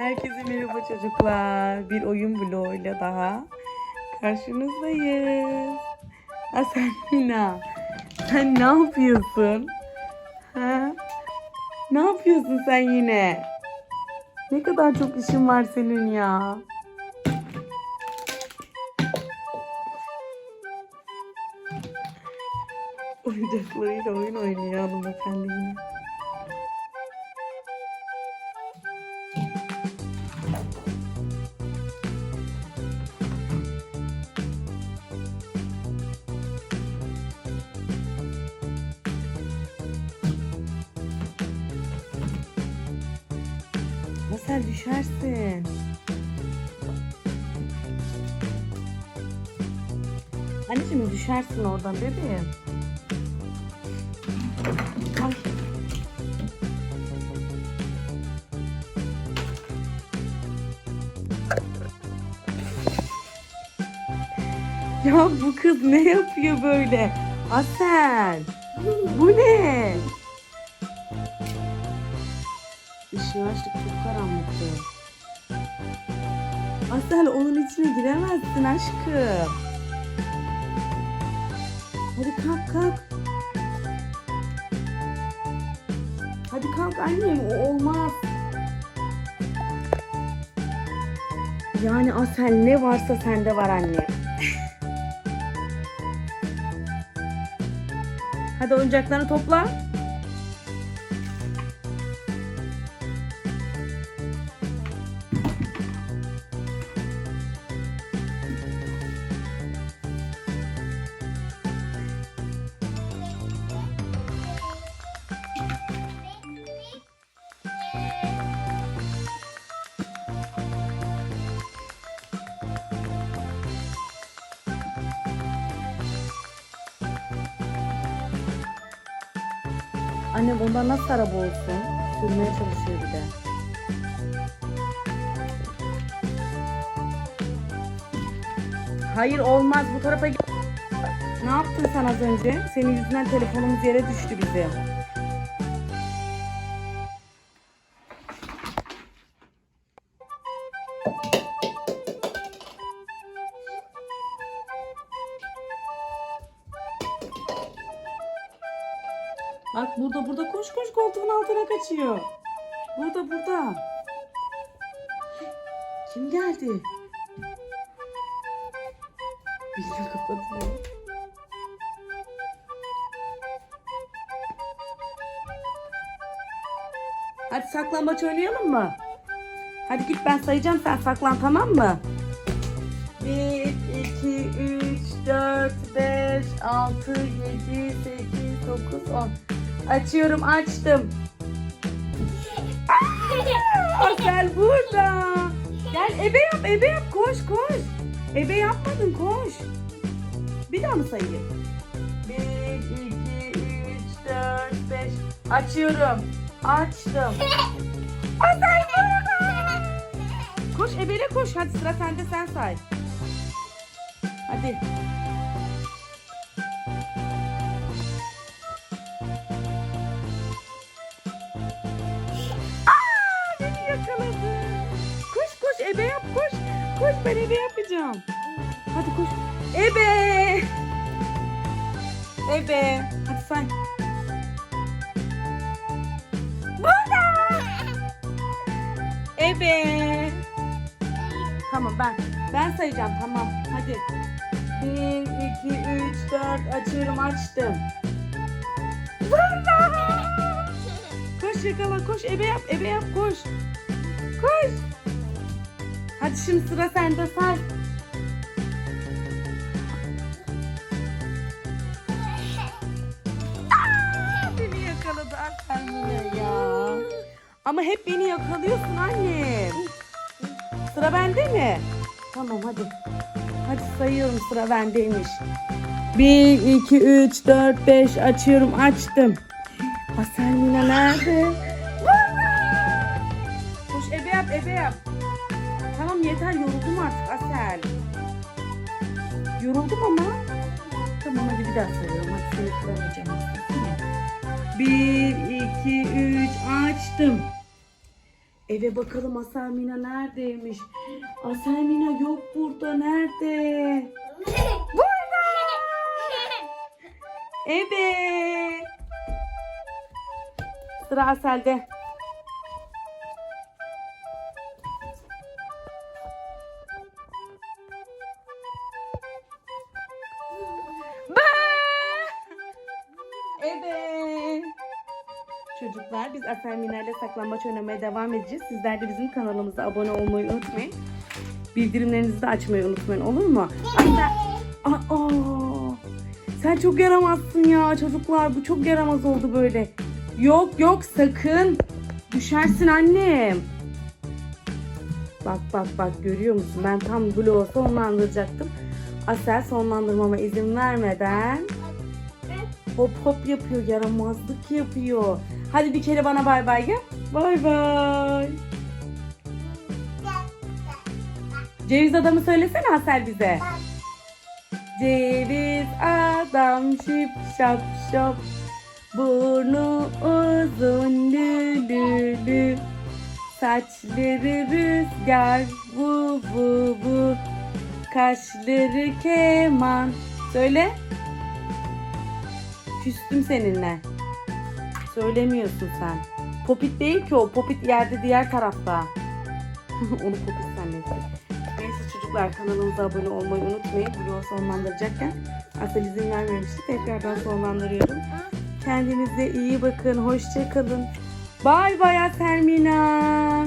Herkese merhaba çocuklar. Bir oyun vloguyla daha karşınızdayız. Ha sen Mina. Sen ne yapıyorsun? Ha? Ne yapıyorsun sen yine? Ne kadar çok işin var senin ya. Oyuncaklarıyla oyun oynuyor hanımefendi yine. Masal düşersin. Anneciğim düşersin oradan bebeğim. Ay. Ya bu kız ne yapıyor böyle? Asel. Bu ne? Işığı açtık çok karanlıktı. Asel onun içine giremezsin aşkım. Hadi kalk kalk. Hadi kalk annem o olmaz. Yani Asel ne varsa sende var anne. Hadi oyuncaklarını topla. Annem ondan nasıl araba olsun? Sürmeye çalışıyor bir de. Hayır olmaz bu tarafa. Ne yaptın sen az önce? Senin yüzünden telefonumuz yere düştü bizim. Bak burada burada koş koş koltuğun altına kaçıyor. Burada burada. Kim geldi? Bilgi kapatıyor. Hadi saklambaç oynayalım mı? Hadi git ben sayacağım sen saklan tamam mı? 1, 2, 3, 4, 5, 6, 7, 8, 9, 10. Açıyorum açtım. Asel burada. Gel ebe yap ebe yap koş koş. Ebe yapmadın koş. Bir daha mı sayayım? 1, 2, 3, 4, 5. Açıyorum. Açtım. Asel burada. Koş ebele koş. Hadi sıra sende sen say. Hadi. Ben ebe yapacağım. Hadi koş. Ebe. Ebe. Hadi say. Burada. Ebe. Tamam ben. Ben sayacağım tamam. Hadi. 1, 2, 3, 4 açıyorum açtım. Burada. Koş yakala koş ebe yap ebe yap koş. Koş. Hadi şimdi sıra sende say. Aa, Beni yakaladı yine ya. Ama hep beni yakalıyorsun annem. Sıra bende mi? Tamam hadi. Hadi sayıyorum sıra bendeymiş. 1, 2, 3, 4, 5 açıyorum açtım. Asel Mina nerede? Koş ebe yap ebe yap. Tamam yeter yoruldum artık Asel. Yoruldum ama. Tamam hadi bir daha sayıyorum. Hadi seni kıramayacağım. 1, 2, 3 açtım. Eve bakalım Aselmina neredeymiş? Aselmina yok burada. Nerede? Burada. Evet. Sıra Asel'de. Çocuklar biz Aselmina ile saklambaç oynamaya devam edeceğiz. Sizler de bizim kanalımıza abone olmayı unutmayın. Bildirimlerinizi de açmayı unutmayın olur mu? Asel... Aa, sen çok yaramazsın ya çocuklar. Bu çok yaramaz oldu böyle. Yok yok sakın. Düşersin annem. Bak bak bak görüyor musun? Ben tam vlogu sonlandıracaktım. Asel sonlandırmama izin vermeden hop hop yapıyor, yaramazlık yapıyor. Hadi bir kere bana bay bay yap. Bay bay. Ceviz adamı söylesene Asel bize. Ceviz adam şip şap şop. Burnu uzun lülülü. Saçları rüzgar vu vu vu. Kaşları keman. Söyle. Küstüm seninle. Söylemiyorsun sen. Popit değil ki o. Popit yerde diğer tarafta. Onu popit zannettim. Neyse çocuklar kanalımıza abone olmayı unutmayın. Vlogu sonlandıracakken Asel izin vermemişti. Tekrardan sonlandırıyorum. Kendinize iyi bakın. Hoşça kalın. Bay bay Aselmina.